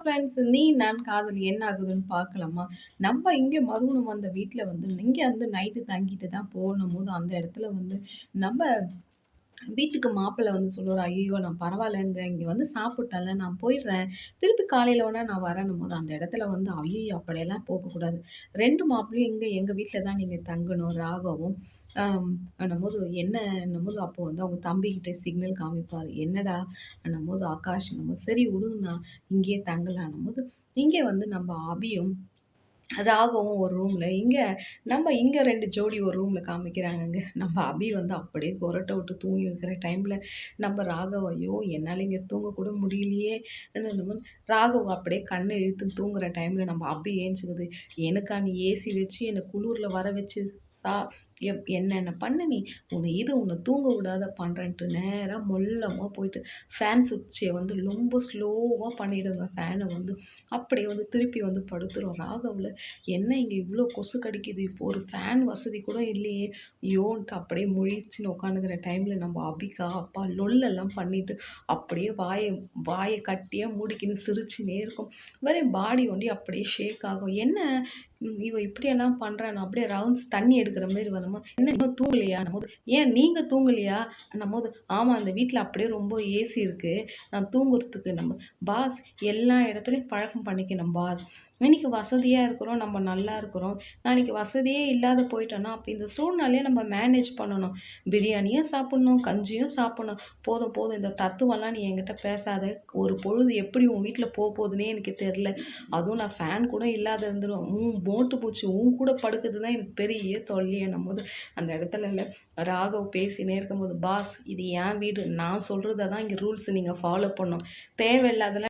Friends நீ நான் காதல் என்ன ஆகுதுன்னு பார்க்கலாமா? நம்ம இங்கே மறுமணம் வந்த வீட்டில் வந்து இங்கே வந்து நைட்டு தங்கிட்டு தான் போகணும் போது அந்த இடத்துல வந்து நம்ம வீட்டுக்கு மாப்பிள்ளை வந்து சொல்லுவார் ஐயோ நான் பரவாயில்லங்க இங்கே வந்து சாப்பிட்டேன்ல நான் போயிடுறேன். திருப்பி காலையில் வேணால் நான் வரணும் போது அந்த இடத்துல வந்து ஐயோ அப்படியெல்லாம் போகக்கூடாது. ரெண்டு மாப்பிள்ளையும் இங்கே எங்கள் வீட்டில் தான் நீங்கள் தங்கணும் ராகவும் போது என்ன போது அப்போ வந்து அவங்க தம்பிக்கிட்ட சிக்னல் காமிப்பார். என்னடா? போது ஆகாஷ் நம்ம சரி விடுங்கண்ணா இங்கேயே தங்கலான்னும் போது இங்கே வந்து நம்ம அபியும் ராகவும் ஒரு ரூமில் இங்கே நம்ம இங்கே ரெண்டு ஜோடி ஒரு ரூமில் காமிக்கிறாங்கங்க. நம்ம அபி வந்து அப்படியே கொரட்டை விட்டு தூங்கி வைக்கிற டைமில் நம்ம ராகவையோ என்னால் இங்கே தூங்கக்கூட முடியலையே. ராகவ அப்படியே கண்ணை இழுத்து தூங்குற டைமில் நம்ம அபி ஏஞ்சுக்குது. எனக்கா நீ ஏசி வச்சு என்னை குளூரில் வர வச்சு சா எப் என்னென்ன பண்ண நீ? உன்னை இரு உன்னை தூங்க விடாத பண்ணுறேன்ட்டு நேராக மொல்லமாக போயிட்டு ஃபேன் சுவிட்சை வந்து ரொம்ப ஸ்லோவாக பண்ணிவிடுங்க ஃபேனை வந்து அப்படியே வந்து திருப்பி வந்து படுத்துரும். ராகவில் என்ன இங்கே இவ்வளோ கொசு கடிக்குது? இப்போ ஒரு ஃபேன் வசதி கூட இல்லையே. யோன்ட்டு அப்படியே முழிச்சுன்னு உட்காந்துக்கிற டைமில் நம்ம அபிகா அப்பா லொல்லெல்லாம் பண்ணிவிட்டு அப்படியே வாயை வாயை கட்டியாக மூடிக்கின்னு சிரிச்சுனே இருக்கும். வேறு பாடி ஒண்டி அப்படியே ஷேக் ஆகும். என்ன? இவன் இப்படியெல்லாம் பண்ணுறான் அப்படியே ரவுண்ட்ஸ் தண்ணி எடுக்கிற மாதிரி வந்து நம்ம என்ன இன்னும் தூங்கலையா? நம்ம ஏன் நீங்கள் தூங்கலையா? நம்ம போது ஆமாம் அந்த வீட்டில் அப்படியே ரொம்ப ஏசி இருக்குது நான் தூங்குறதுக்கு நம்ம பாஸ் எல்லா இடத்துலையும் பழக்கம் பண்ணிக்கணும் பாஸ் இன்றைக்கி வசதியாக இருக்கிறோம் நம்ம நல்லா இருக்கிறோம். நாளைக்கு வசதியே இல்லாத போயிட்டோன்னா அப்போ இந்த சூழ்நிலையை நம்ம மேனேஜ் பண்ணணும். பிரியாணியும் சாப்பிட்ணும் கஞ்சியும் சாப்பிட்ணும். போதும் போதும். இந்த தத்துவம்லாம் நீ என்கிட்ட பேசாத. ஒரு பொழுது எப்படி உன் வீட்டில் போக போகுதுன்னே எனக்கு தெரில அதுவும் நான் ஃபேன் கூட இல்லாத இருந்துடும் உன் மோட்டு பூச்சி உன் கூட படுக்குது தான் எனக்கு பெரிய தொல்லையே போது. அந்த இடத்துல இல்லை. ராகவ் பேசினே இருக்கும்போது பாஸ் இது என் வீடு. நான் சொல்கிறத தான் இங்கே ரூல்ஸ் நீங்கள் ஃபாலோ பண்ணும் தேவையில்லாதெல்லாம்